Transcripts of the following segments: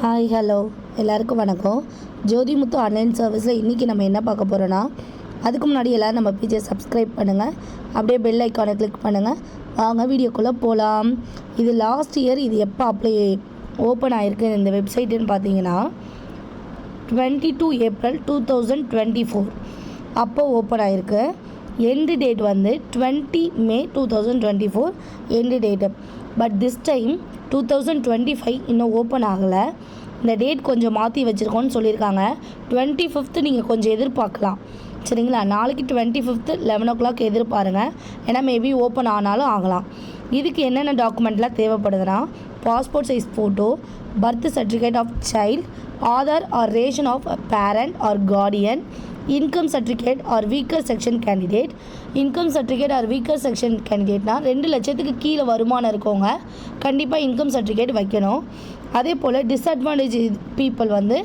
Hi hello எல்லாருக்கும் வணக்கம். Jothimuthu online சர்வீஸில் இன்றைக்கி நம்ம என்ன பார்க்க போகிறோன்னா அதுக்கு முன்னாடி எல்லோரும் நம்ம பேஜை சப்ஸ்கிரைப் பண்ணுங்கள் அப்படியே பெல் ஐக்கானை கிளிக் பண்ணுங்கள் வாங்க வீடியோக்குள்ளே போகலாம் இது லாஸ்ட் இயர் இது எப்போ அப்ளை ஓப்பன் ஆகிருக்கு இந்த வெப்சைட்டுன்னு பார்த்தீங்கன்னா twenty two April two thousand twenty four அப்போ ஓப்பன் ஆகிருக்கு எண்டு டேட் வந்து twenty May two thousand twenty four end date but this time two thousand twenty five இன்னும் ஓப்பன் ஆகலை. இந்த டேட் கொஞ்சம் மாற்றி வச்சுருக்கோன்னு சொல்லியிருக்காங்க. டுவெண்ட்டி ஃபிஃப்த்து நீங்கள் கொஞ்சம் எதிர்பார்க்கலாம். சரிங்களா? நாளைக்கு twenty fifth eleven o'clock எதிர்பாருங்க. ஏன்னா மேபி ஓப்பன் ஆனாலும் ஆகலாம். இதுக்கு என்னென்ன டாக்குமெண்ட்லாம் தேவைப்படுதுன்னா passport size photo birth certificate of child Aadhaar or ration of parent or guardian income certificate or weaker section candidate income certificate or weaker section கேண்டிடேட்னா ரெண்டு லட்சத்துக்கு கீழே வருமானம் இருக்கவங்க கண்டிப்பாக இன்கம் சர்டிஃபிகேட் வைக்கணும். அதே போல் டிஸ்அட்வான்டேஜ் பீப்புள் வந்து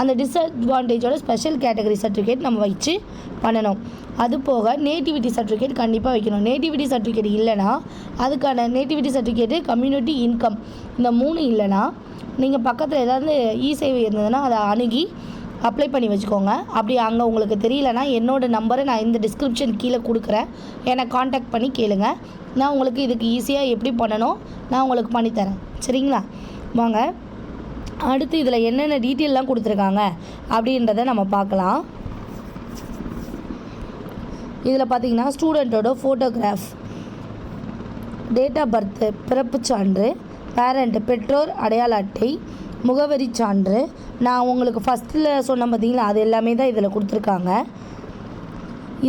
அந்த டிஸ்அட்வான்டேஜோட ஸ்பெஷல் கேட்டகரி சர்டிஃபிகேட் நம்ம வச்சு பண்ணணும். அது போக நேட்டிவிட்டி சர்டிஃபிகேட் கண்டிப்பாக வைக்கணும். நேட்டிவிட்டி சர்டிஃபிகேட் இல்லைனா அதுக்கான நேட்டிவிட்டி சர்டிஃபிகேட்டு கம்யூனிட்டி இன்கம் இந்த மூணு இல்லைனா நீங்கள் பக்கத்தில் ஏதாவது இ சேவை இருந்ததுன்னா அதை அணுகி அப்ளை பண்ணி வச்சுக்கோங்க. அப்படி அங்கே உங்களுக்கு தெரியலனா என்னோடய நம்பரை நான் இந்த டிஸ்கிரிப்ஷன் கீழே கொடுக்குறேன். என்னை காண்டாக்ட் பண்ணி கேளுங்க. நான் உங்களுக்கு இதுக்கு ஈஸியாக எப்படி பண்ணணும் நான் உங்களுக்கு பண்ணித்தரேன் சரிங்களா? வாங்க. அடுத்து இதில் என்னென்ன டீட்டெயிலெலாம் கொடுத்துருக்காங்க அப்படின்றத நம்ம பார்க்கலாம். இதில் பார்த்திங்கன்னா ஸ்டூடெண்ட்டோட ஃபோட்டோகிராஃப் டேட் ஆஃப் பர்த்து பிறப்புச் சான்று பேரண்ட்டு பெற்றோர் அடையாள அட்டை முகவரி சான்று. நான் உங்களுக்கு ஃபஸ்ட்டில் சொன்ன பார்த்தீங்களா அது எல்லாமே தான் இதில் கொடுத்துருக்காங்க.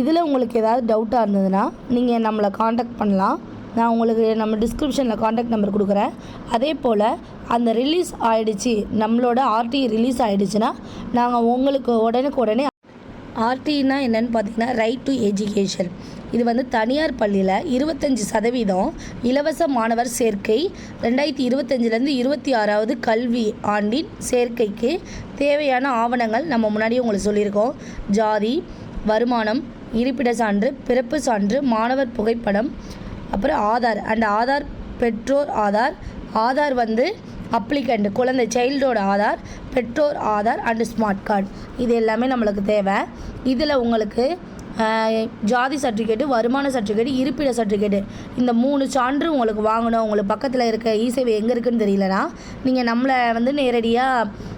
இதில் உங்களுக்கு ஏதாவது டவுட்டாக இருந்ததுன்னா நீங்கள் நம்மளை காண்டாக்ட் பண்ணலாம். நான் உங்களுக்கு நம்ம டிஸ்கிரிப்ஷனில் காண்டாக்ட் நம்பர் கொடுக்குறேன். அதே போல் அந்த ரிலீஸ் ஆகிடுச்சி நம்மளோட ஆர்டி ரிலீஸ் ஆகிடுச்சுன்னா நாங்கள் உங்களுக்கு உடனுக்கு உடனே ஆர்டினா என்னன்னு பார்த்தீங்கன்னா ரைட் டு எஜுகேஷன் இது வந்து தனியார் பள்ளியில் இருபத்தஞ்சி சதவீதம் இலவச மாணவர் சேர்க்கை ரெண்டாயிரத்தி இருபத்தஞ்சிலேருந்து இருபத்தி ஆறாவது கல்வி ஆண்டின் சேர்க்கைக்கு தேவையான ஆவணங்கள் நம்ம முன்னாடியே உங்களுக்கு சொல்லியிருக்கோம். ஜாதி வருமானம் இருப்பிட சான்று பிறப்பு சான்று மாணவர் புகைப்படம் அப்புறம் ஆதார் அண்ட் ஆதார் பெற்றோர் ஆதார். ஆதார் வந்து அப்ளிகண்ட் குழந்தை சைல்டோட ஆதார் பெற்றோர் ஆதார் அண்டு ஸ்மார்ட் கார்டு இது எல்லாமே நம்மளுக்கு தேவை. இதில் உங்களுக்கு ஜாதி சர்டிஃபிகேட்டு வருமான சர்டிஃபிகேட்டு இருப்பிட சர்டிஃபிகேட்டு இந்த மூணு சான்று உங்களுக்கு வாங்கணும். உங்களுக்கு பக்கத்தில் இருக்க இ சேவை எங்கே இருக்குன்னு தெரியலனா நீங்கள் நம்மளை வந்து நேரடியாக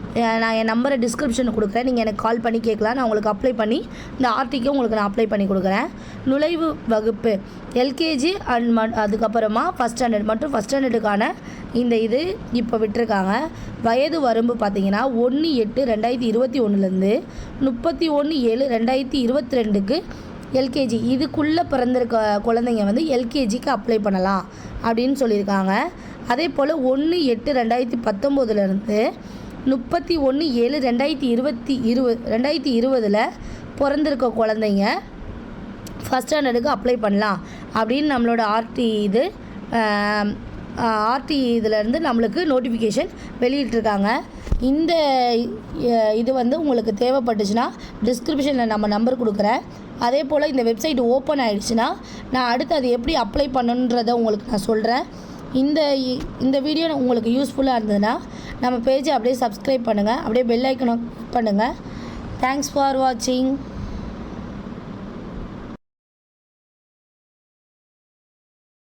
நான் என் நம்பரை டிஸ்கிரிப்ஷன் கொடுக்குறேன். நீங்கள் எனக்கு கால் பண்ணி கேட்கலாம். நான் உங்களுக்கு அப்ளை பண்ணி இந்த ஆர்டிக்கு உங்களுக்கு நான் அப்ளை பண்ணி கொடுக்குறேன். நுழைவு வகுப்பு எல்கேஜி அண்ட் அதுக்கப்புறமா ஃபஸ்ட் ஸ்டாண்டர்ட் மற்றும் ஃபஸ்ட் ஸ்டாண்டர்டுக்கான இந்த இது இப்போ விட்டுருக்காங்க. வயது வரம்பு பார்த்தீங்கன்னா ஒன்று எட்டு ரெண்டாயிரத்தி இருபத்தி ஒன்றுலேருந்து முப்பத்தி ஒன்று ஏழு ரெண்டாயிரத்தி இருபத்தி ரெண்டுக்கு எல்கேஜி. இதுக்குள்ளே பிறந்திருக்க குழந்தைங்க வந்து எல்கேஜிக்கு அப்ளை பண்ணலாம் அப்படின்னு சொல்லியிருக்காங்க. அதே போல் ஒன்று எட்டு ரெண்டாயிரத்தி பத்தொம்போதுலேருந்து முப்பத்தி ஒன்று ஏழு ரெண்டாயிரத்தி இருபத்தி இருபது ரெண்டாயிரத்தி இருபதில் பிறந்திருக்க குழந்தைங்க ஃபஸ்ட் ஸ்டாண்டர்டுக்கு அப்ளை பண்ணலாம் அப்படின்னு நம்மளோட ஆர்டி இது ஆர்டி இதிலேருந்து நம்மளுக்கு நோட்டிஃபிகேஷன் வெளியிட்ருக்காங்க இந்த இது வந்து உங்களுக்கு தேவைப்பட்டுச்சுன்னா டிஸ்கிரிப்ஷனில் நம்ம நம்பர் கொடுக்குறேன். அதே போல் இந்த வெப்சைட் ஓப்பன் ஆகிடுச்சுன்னா நான் அடுத்து அது எப்படி அப்ளை பண்ணணுன்றதை உங்களுக்கு நான் சொல்கிறேன் இந்த இ- இந்த வீடியோ உங்களுக்கு யூஸ்ஃபுல்லாக இருந்ததுன்னா நம்ம பேஜை அப்படியே சப்ஸ்கிரைப் பண்ணுங்கள் அப்படியே பெல் ஐக்கனை பண்ணுங்கள் தேங்க்ஸ் ஃபார் வாட்சிங்